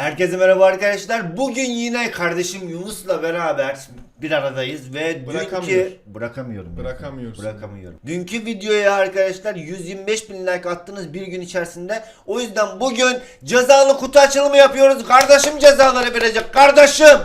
Herkese merhaba arkadaşlar. Bugün yine kardeşim Yunus'la beraber bir aradayız ve Bırakamıyor. dünkü bırakamıyorum. Bırakamıyorsun. Bırakamıyorum. Dünkü videoya arkadaşlar 125 bin like attınız bir gün içerisinde. O yüzden bugün cezalı kutu açılımı yapıyoruz. Kardeşim cezaları verecek. Kardeşim.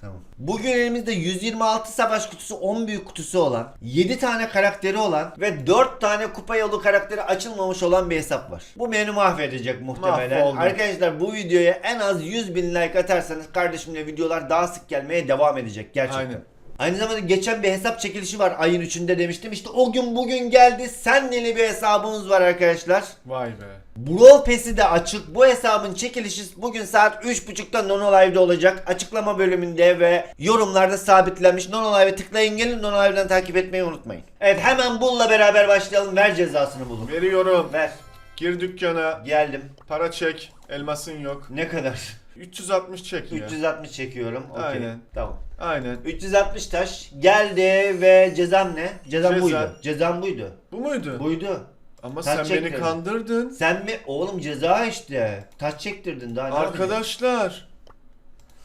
Tamam. Bugün elimizde 126 savaş kutusu, 10 büyük kutusu olan, 7 tane karakteri olan ve 4 tane kupa yolu karakteri açılmamış olan bir hesap var. Bu beni mahvedecek muhtemelen. Mahvoldum. Arkadaşlar bu videoya en az 100 bin like atarsanız kardeşimle videolar daha sık gelmeye devam edecek gerçekten. Aynen. Aynı zamanda geçen bir hesap çekilişi var ayın 3'ünde demiştim. İşte o gün bugün geldi. Senlili bir hesabımız var arkadaşlar. Vay be. Brawl Pass'i de açık. Bu hesabın çekilişi bugün saat 3.30'da Nono Live'de olacak. Açıklama bölümünde ve yorumlarda sabitlenmiş. Nono Live'e tıklayın gelin. Nono Live'den takip etmeyi unutmayın. Evet hemen Bull'la beraber başlayalım. Ver cezasını bulun. Veriyorum. Ver. Gir dükkana. Geldim. Para çek. Elmasın yok. Ne kadar? 360 çek ya. 360 çekiyorum. Okey. Aynen. Tamam. Aynen. 360 taş geldi ve cezam ne? Cezam Ceza. buydu. Cezam buydu. Bu muydu? Buydu. Ama Taç sen çektirdin. beni kandırdın. Sen mi? Oğlum ceza işte. Taç çektirdin daha ne? Arkadaşlar.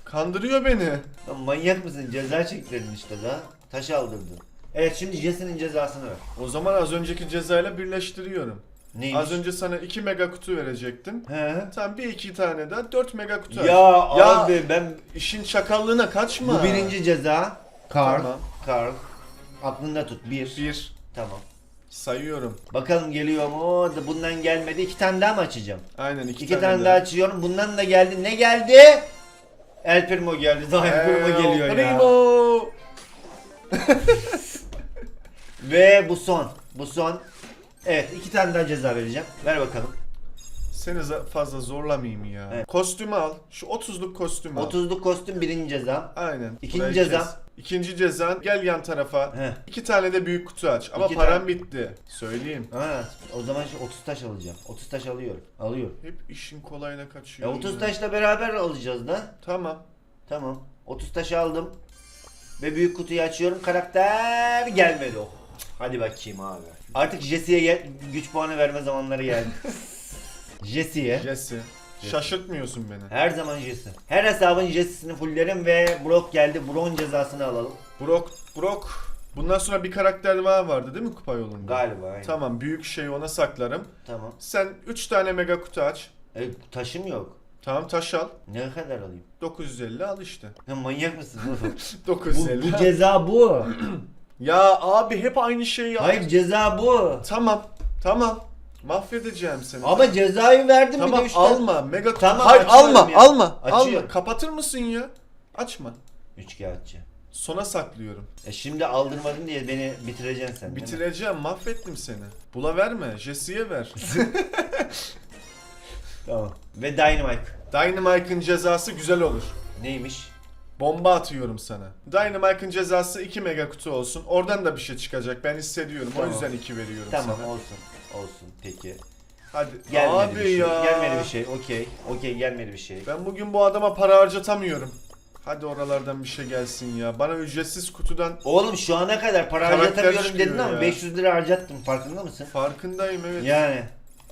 Kandırıyor beni. Lan manyak mısın? Ceza çektirdin işte da. Taş aldırdın. Evet şimdi Jesse'nin cezasını ver. O zaman az önceki cezayla birleştiriyorum. Neymiş? Az önce sana 2 mega kutu verecektim. He. Sen bir iki tane daha 4 mega kutu aç. Ya, Ya, abi ben işin çakallığına kaçma. bu birinci ceza. Karl. Tamam. Karl. Aklında tut. Bir. Bir. Tamam. Sayıyorum. Bakalım geliyor mu? Da Bundan gelmedi. İki tane daha mı açacağım? Aynen iki, İki, tane, daha açıyorum. Bundan da geldi. Ne geldi? El Primo geldi. Daha El Primo El geliyor ya. Primo. Ve bu son. Bu son. Evet iki tane daha ceza vereceğim. Ver bakalım. Seni za- fazla zorlamayayım ya. Evet. Kostümü al. Şu 30'luk kostümü al. 30'luk kostüm birinci ceza. Aynen. İkinci Burayı cezam. kes. İkinci cezan gel yan tarafa. Heh. İki tane de büyük kutu aç. Ama İki param tane. bitti. Söyleyeyim. Ha, o zaman şu 30 taş alacağım. 30 taş alıyorum. Alıyorum. Hep işin kolayına Ya kaçıyor. 30 taşla beraber alacağız da. Tamam. Tamam. 30 taşı aldım. Ve büyük kutuyu açıyorum. Karakter gelmedi o. Hadi bakayım abi. Artık Jesse'ye gel- güç puanı verme zamanları geldi. Jesse'ye. Jesse. Şaşırtmıyorsun beni. Her zaman Jesse. Her hesabın Jesse'sini fulllerim ve Brock geldi. Brock'un cezasını alalım. Brock, Brock. Bundan sonra bir karakter daha vardı değil mi kupa yolunda? Galiba aynen. Tamam büyük şeyi ona saklarım. Tamam. Sen 3 tane mega kutu aç. E, taşım yok. Tamam taş al. Ne kadar alayım? 950 al işte. Ya manyak mısın oğlum? bu, 950. bu ceza bu. Ya abi hep aynı şeyi al. Hayır ceza bu. Tamam. Tamam. Mahvedeceğim seni. Ama cezayı verdim bir tamam de üç alma. Mega. Tamam, Hayır alma. ya. Alma. Açıyorum. Alma. Kapatır mısın ya? Açma. Üç kağıtçı. Sona saklıyorum. E şimdi aldırmadın diye beni bitireceksin sen. Bitireceğim. Mahvettim seni. Bula verme. Jesse'ye ver. Tamam. Ve Dynamite. Dynamite'ın cezası güzel olur. Neymiş? Bomba atıyorum sana. Dynamite'ın cezası 2 mega kutu olsun. Oradan da bir şey çıkacak. Ben hissediyorum. Tamam. O yüzden 2 veriyorum Tamam sana. olsun. Olsun peki. Hadi. Gelmedi Abi bir şey. ya. Gelmedi bir şey. Okey. Okey gelmedi bir şey. Ben bugün bu adama para harcatamıyorum. Hadi oralardan bir şey gelsin ya. Bana ücretsiz kutudan Oğlum şu ana kadar para Karakter harcatamıyorum dedin çıkıyor ama ya. 500 lira harcattım farkında mısın? farkındayım evet. Yani.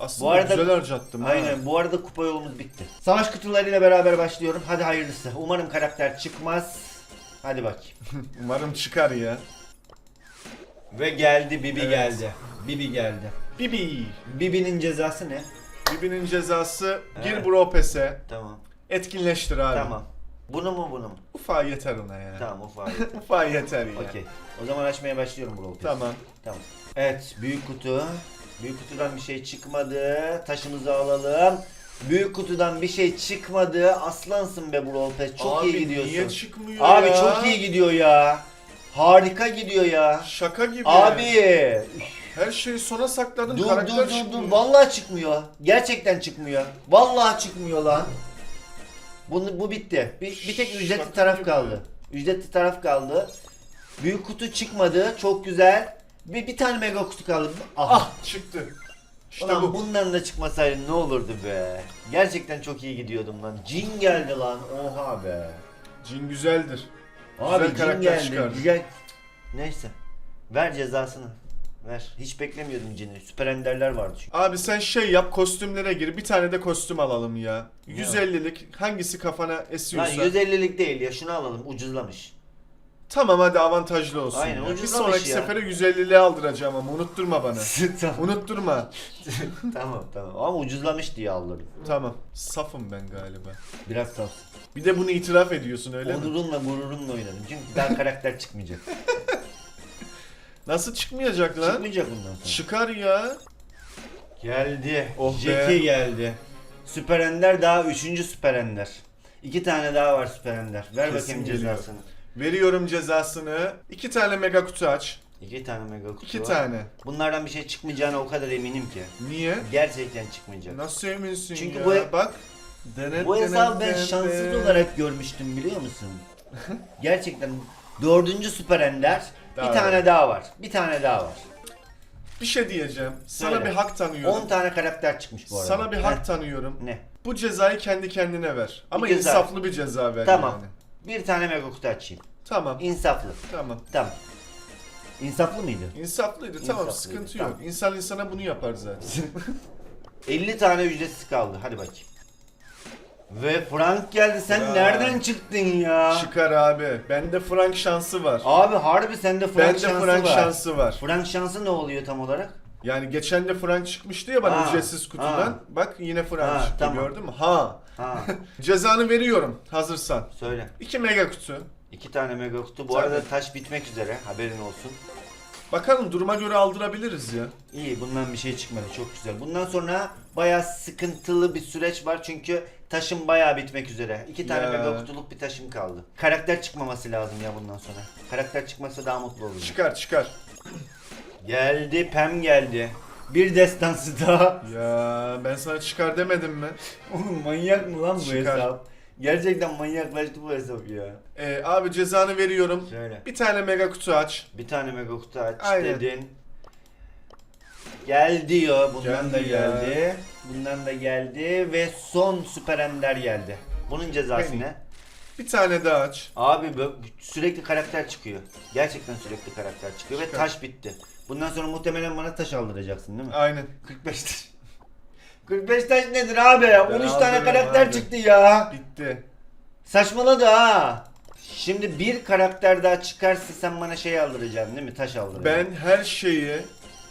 Aslında Bu arada- güzel harcattım ha. Aynen bu arada kupa yolumuz bitti. Savaş kutularıyla beraber başlıyorum. Hadi hayırlısı. Umarım karakter çıkmaz. Hadi bakayım. Umarım çıkar ya. Ve geldi Bibi Evet. geldi. Bibi geldi. Bibi. Bibi'nin cezası ne? Bibi'nin cezası gir Evet. Bro Pass'e. Tamam. Etkinleştir abi. Tamam. Bunu mu bunu mu? Ufağı yeter ona ya. Tamam ufak. Ufağı yeter ya. Okey. O zaman açmaya başlıyorum bu rol Tamam. Tamam. Evet büyük kutu. Büyük kutudan bir şey çıkmadı. Taşımızı alalım. Büyük kutudan bir şey çıkmadı. Aslansın be Brawl Pass. Çok Abi iyi gidiyorsun. niye çıkmıyor Abi ya? çok iyi gidiyor ya. Harika gidiyor ya. Şaka gibi. Abi Her şeyi sona sakladın. dur karakter dur dur çıkmıyor. dur vallahi çıkmıyor. Gerçekten çıkmıyor. Vallahi çıkmıyor lan. Bunu bu bitti. Bir, bir tek ücretli Şaka taraf gibi. kaldı. Ücretli taraf kaldı. Büyük kutu çıkmadı. Çok güzel. Bir, bir tane mega kutu kaldı. Ah. Ah çıktı. İşte Ulan bu. bundan da çıkmasaydı ne olurdu be. Gerçekten çok iyi gidiyordum lan. Cin geldi lan. Oha be. Cin güzeldir. Abi Güzel cin karakter geldi. çıkardı. Güzel. Neyse. Ver cezasını. Ver. Hiç beklemiyordum cini. Süper enderler vardı çünkü. Abi sen şey yap kostümlere gir. Bir tane de kostüm alalım ya. 150'lik hangisi kafana Lan esiyorsa. 150'lik değil ya şunu alalım ucuzlamış. Tamam hadi avantajlı olsun. Aynen, ya. Bir ucuzlamış sonraki ya. sefere 150'liğe aldıracağım ama unutturma bana. tamam. Unutturma. tamam tamam ama ucuzlamış diye aldım. Tamam. Safım ben galiba. Biraz saf. Bir de bunu itiraf ediyorsun öyle mi? Onurumla gururumla oynadım. Çünkü daha karakter çıkmayacak. Nasıl çıkmayacak lan? çıkmayacak bundan sonra. Çıkar ya. Geldi. Oh be. Jackie geldi. Süper Ender daha üçüncü Süper Ender. İki tane daha var Süper Ender. Ver Kesin bakayım geliyor. cezasını. Veriyorum cezasını. İki tane mega kutu aç. İki tane mega kutu İki var. tane. Bunlardan bir şey çıkmayacağına o kadar eminim ki. Niye? Gerçekten çıkmayacak. Nasıl eminsin Çünkü ya? bu- Bak. Denet, Bu hesabı ben şanssız olarak görmüştüm biliyor musun? Gerçekten dördüncü Süper Ender. Daha bir tane var. daha var. Bir tane daha var. Bir şey diyeceğim. Sana Söyle. bir hak tanıyorum. 10 tane karakter çıkmış bu arada. Sana bir hak Heh, tanıyorum. Ne? Bu cezayı kendi kendine ver. Ama ceza. insaflı bir ceza ver Tamam. yani. Bir tane mega kutu açayım. Tamam. İnsaflı. Tamam. Tamam. İnsaflı mıydı? İnsaflıydı. Tamam İnsaflıydı, sıkıntı tamam. yok. İnsan insana bunu yapar zaten. 50 tane ücretsiz kaldı. Hadi bakayım. Ve Frank geldi. Sen Frank. nereden çıktın ya? Çıkar abi. Bende Frank şansı var. Abi harbi sende Frank Bende şansı Frank var. şansı var. Frank şansı ne oluyor tam olarak? Yani geçen de Frank çıkmıştı ya bana Ha, ücretsiz kutudan. ha. Bak yine Frank Ha, çıktı tamam. gördün mü? Ha. Ha Cezanı veriyorum hazırsan. söyle. 2 mega kutu. İki tane mega kutu. Bu Tabii. arada taş bitmek üzere. Haberin olsun. Bakalım duruma göre aldırabiliriz ya. İyi bundan bir şey çıkmadı. Çok güzel. Bundan sonra bayağı sıkıntılı bir süreç var. Çünkü taşım bayağı bitmek üzere. İki tane Ya. mega kutuluk bir taşım kaldı. Karakter çıkmaması lazım ya bundan sonra. Karakter çıkmasa daha mutlu olurum. Çıkar çıkar. Geldi. Pem geldi. Bir destansı daha. Ya ben sana çıkar demedim mi? Oğlum manyak mı lan bu Çıkar. hesap? Gerçekten manyaklaştı bu hesap ya. Ee, abi cezanı veriyorum. Şöyle. Bir tane mega kutu aç. Bir tane mega kutu aç Aynen. dedin. Gel diyor. Bundan Geldi da ya. geldi. Bundan da geldi ve son süper ender geldi. Bunun cezası Benim. ne? Bir tane daha aç. Abi bu- sürekli karakter çıkıyor. Gerçekten sürekli karakter çıkıyor ve Çıkar. taş bitti. Bundan sonra muhtemelen bana taş aldıracaksın değil mi? Aynen. 45 taş. 45 taş nedir abi? 13 tane karakter abi. çıktı ya. Bitti. Saçmaladı ha. Şimdi bir karakter daha çıkarsa sen bana şey aldıracaksın değil mi? Taş aldıracaksın. Ben her şeyi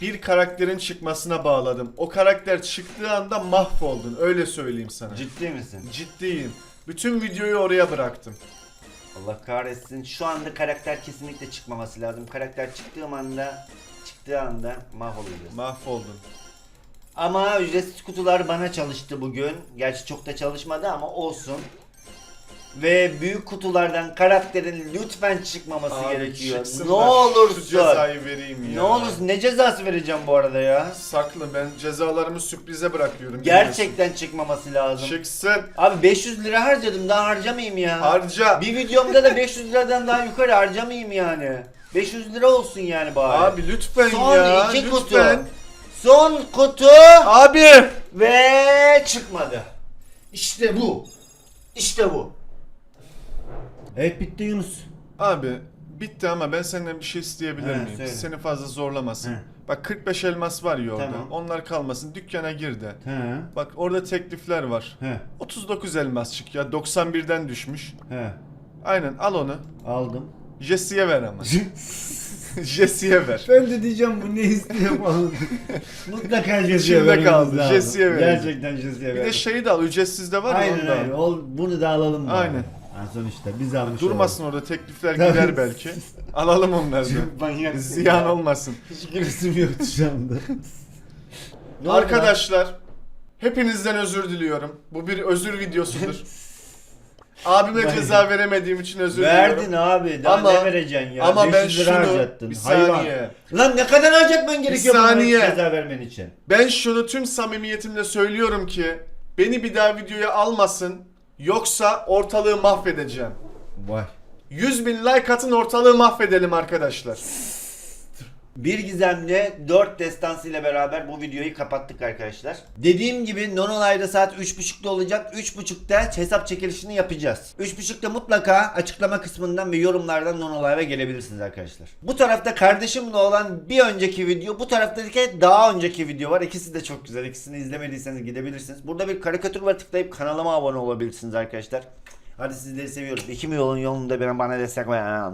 bir karakterin çıkmasına bağladım. O karakter çıktığı anda mahvoldun. Öyle söyleyeyim sana. Ciddi misin? Ciddiyim. Bütün videoyu oraya bıraktım. Allah kahretsin. Şu anda karakter kesinlikle çıkmaması lazım. Karakter çıktığı anda çıktığı anda mahvolacağız. Mahvoldun. ama ücretsiz kutular bana çalıştı bugün. Gerçi çok da çalışmadı ama olsun. Ve büyük kutulardan karakterin lütfen çıkmaması Abi gerekiyor. çıksın Ne da olursun. Şu cezayı vereyim ya. Ne olursun ne cezası vereceğim bu arada ya? Saklı ben cezalarımı sürprize bırakıyorum. Gerçekten çıkmaması lazım. Çıksın. Abi 500 lira harcadım daha harcamayayım ya. Harca. Bir videomda da 500 liradan daha yukarı harcamayayım yani. 500 lira olsun yani bari. Abi lütfen Son ya. iki kutu. lütfen. Son kutu Abi. ve çıkmadı. İşte bu. İşte bu. Evet bitti Yunus. Abi bitti ama ben senden bir şey isteyebilir He, miyim? söyle. Seni fazla zorlamasın. He. Bak 45 elmas var ya orada. Tamam. Onlar kalmasın. Dükkana gir de. He. Bak orada teklifler var. He. 39 elmas çık ya 91'den düşmüş. He. Aynen al onu. Aldım. Jesse'ye ver ama. Jesse'ye ver. Ben de diyeceğim bu ne istiyor falan. Mutlaka Jesse'ye İçimde vermemiz kaldı, lazım. Jesse'ye verelim. Gerçekten Jesse'ye Bir de şeyi de al ücretsiz de var ya Aynen onu da al. aynen. Ol, bunu da alalım. bari. Aynen. Ha, sonuçta biz almış Durmasın orada teklifler Tabii. gider belki. Alalım onları da. olalım. Manyak. Ziyan olmasın. Hiç gülüsüm yoktu şu anda. Ne oldu lan? Arkadaşlar hepinizden özür diliyorum. Bu bir özür videosudur. Abime ceza veremediğim için özür Verdin diliyorum. abi. Daha Ama- ne vereceksin ya? Ama ben 500 lira şunu harcattın. bir Hayvan. saniye. Lan ne kadar harcatman gerekiyor buna saniye. ceza vermen için? Ben şunu tüm samimiyetimle söylüyorum ki beni bir daha videoya almasın yoksa ortalığı mahvedeceğim. Vay. 100 bin like atın ortalığı mahvedelim arkadaşlar. Bir gizemli 4 destansı ile beraber bu videoyu kapattık arkadaşlar. Dediğim gibi Nonolay'da saat 3.30'da olacak. 3.30'da hesap çekilişini yapacağız. 3.30'da mutlaka açıklama kısmından ve yorumlardan Nonolay'a gelebilirsiniz arkadaşlar. Bu tarafta kardeşimle olan bir önceki video, bu taraftaki daha önceki video var. İkisi de çok güzel. İkisini izlemediyseniz gidebilirsiniz. Burada bir karikatür var tıklayıp kanalıma abone olabilirsiniz arkadaşlar. Hadi sizleri seviyoruz. İki mi yolun yolunda bana destek ver.